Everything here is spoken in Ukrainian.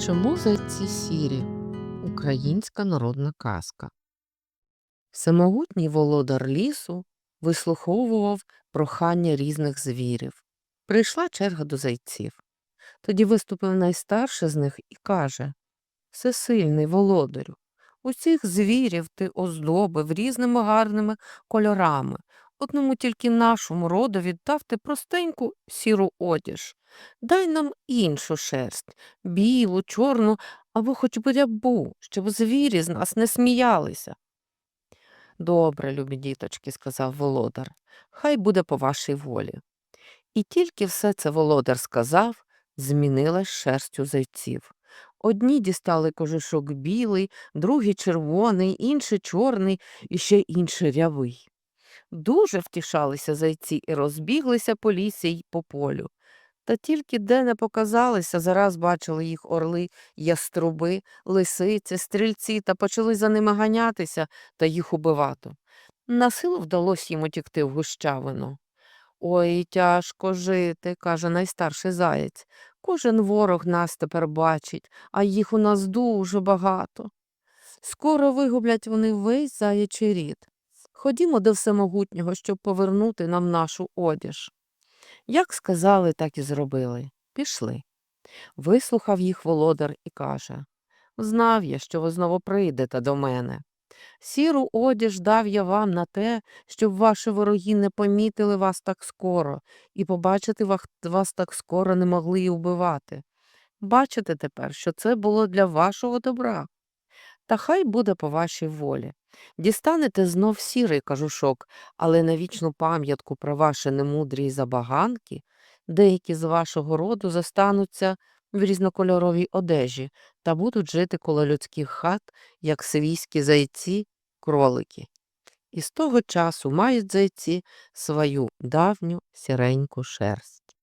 Чому зайці сірі? Українська народна казка. Всемогутній володар лісу вислуховував прохання різних звірів. Прийшла черга до зайців. Тоді виступив найстарший з них і каже Всесильний володарю, усіх звірів ти оздобив різними гарними кольорами. Одному тільки нашому родові дав ти простеньку сіру одіж. Дай нам іншу шерсть, білу, чорну або хоч би рябу, щоб звірі з нас не сміялися. Добре, любі діточки, сказав володар, хай буде по вашій волі. І тільки все це володар сказав, змінилась шерсть у зайців. Одні дістали кожушок білий, другі червоний, інший чорний і ще інший рявий. Дуже втішалися зайці і розбіглися по лісі й по полю. Та тільки де не показалися, зараз бачили їх орли, яструби, лисиці, стрільці та почали за ними ганятися та їх убивати. Насилу вдалося їм утікти в гущавину. Ой, тяжко жити, каже найстарший заєць. Кожен ворог нас тепер бачить, а їх у нас дуже багато. Скоро вигублять вони весь заячий рід. Ходімо до всемогутнього, щоб повернути нам нашу одіж. Як сказали, так і зробили. Пішли. Вислухав їх володар і каже Знав я, що ви знову прийдете до мене. Сіру одіж дав я вам на те, щоб ваші вороги не помітили вас так скоро, і побачити вас так скоро не могли й убивати. Бачите тепер, що це було для вашого добра. Та хай буде по вашій волі. Дістанете знов сірий кажушок, але на вічну пам'ятку про ваші немудрі забаганки деякі з вашого роду застануться в різнокольоровій одежі та будуть жити коло людських хат, як свійські зайці, кролики. І з того часу мають зайці свою давню сіреньку шерсть.